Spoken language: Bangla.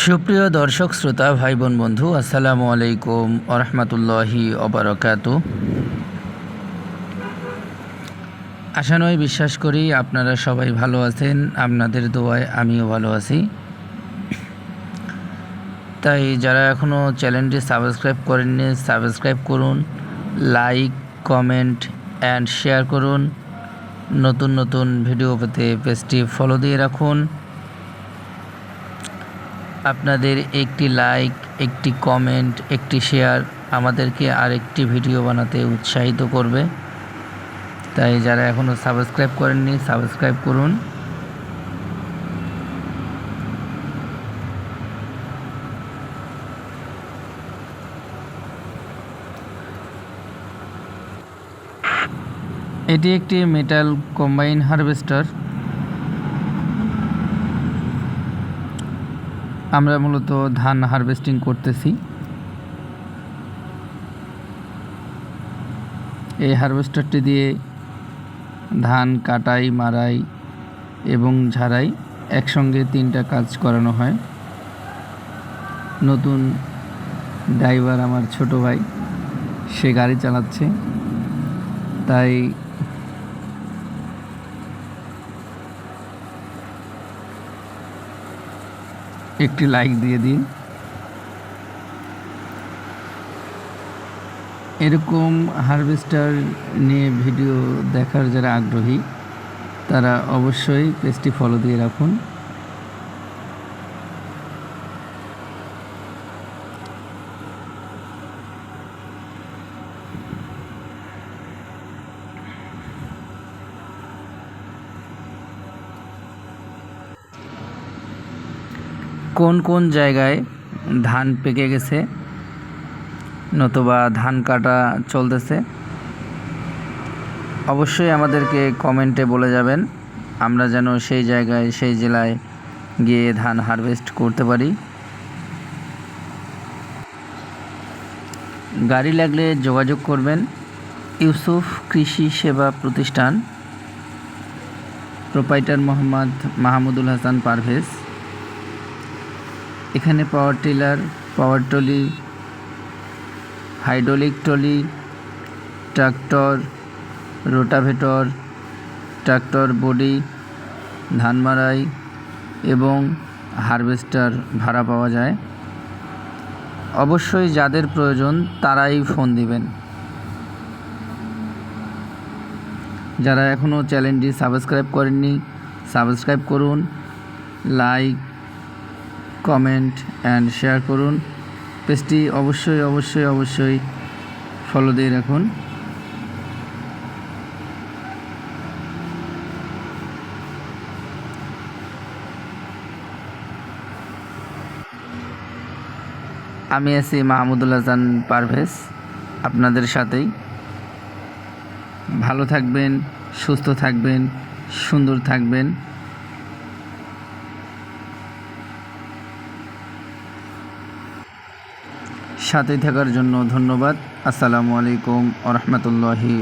সুপ্রিয় দর্শক, শ্রোতা ভাই বোন বন্ধু, আসসালামু আলাইকুম আরহামতুল্লাহি অবরকাত আশা নয়, বিশ্বাস করি আপনারা সবাই ভালো আছেন, আপনাদের দোয়ায় আমিও ভালো আছি। তাই যারা এখনও চ্যানেলটি সাবস্ক্রাইব করেননি, সাবস্ক্রাইব করুন, লাইক, কমেন্ট, অ্যান্ড শেয়ার করুন। নতুন নতুন ভিডিও পেতে পেজটি ফলো দিয়ে রাখুন। আপনাদের একটি লাইক, একটি কমেন্ট, একটি শেয়ার আমাদেরকে আরেকটি ভিডিও বানাতে উৎসাহিত করবে। তাই যারা এখনও সাবস্ক্রাইব করেননি, সাবস্ক্রাইব করুন। এটি একটি মেটাল কম্বাইন হারভেস্টার আমরা মূলত ধান হারভেস্টিং করতেছি। এই হারভেস্টারটি দিয়ে ধান কাটাই, মারাই এবং ঝাড়াই একসঙ্গে তিনটা কাজ করানো হয়। নতুন ড্রাইভার আমার ছোট ভাই, সে গাড়ি চালাচ্ছে। তাই একটি লাইক দিয়ে দিন। এরকম হারভেস্টার নিয়ে ভিডিও দেখার যারা আগ্রহী, তারা অবশ্যই পেজটি ফলো দিয়ে রাখুন। কোন কোন জায়গায় ধান পেকে গেছে? নতুবা ধান কাটা চলতেছে? অবশ্যই আমাদেরকে কমেন্টে বলে যাবেন। আমরা যেন সেই জায়গায়, সেই জেলায় গিয়ে ধান হারভেস্ট করতে পারি। গাড়ি লাগলে যোগাযোগ করবেন। ইউসুফ কৃষি সেবা প্রতিষ্ঠান। প্রোপাইটার মোহাম্মদ মাহমুদুল হাসান পারভেজ। এখানে power tiller power trolley hydraulic trolley tractor rotavator tractor body ধান মারাই এবং হারভেস্টার ভাড়া পাওয়া যায়। অবশ্যই যাদের প্রয়োজন তারাই ফোন দিবেন। যারা এখনও চ্যানেলটি সাবস্ক্রাইব করেননি সাবস্ক্রাইব করুন লাইক কমেন্ট অ্যান্ড শেয়ার করুন। পেজটি অবশ্যই অবশ্যই অবশ্যই ফলো দিয়ে রাখুন। আমি আছি মাহমুদুল হাসান পারভেজ, আপনাদের সাথেই। ভালো থাকবেন, সুস্থ থাকবেন, সুন্দর থাকবেন। সাথে থাকার জন্য ধন্যবাদ। আসসালামু আলাইকুম আ রহমতুল্লাহি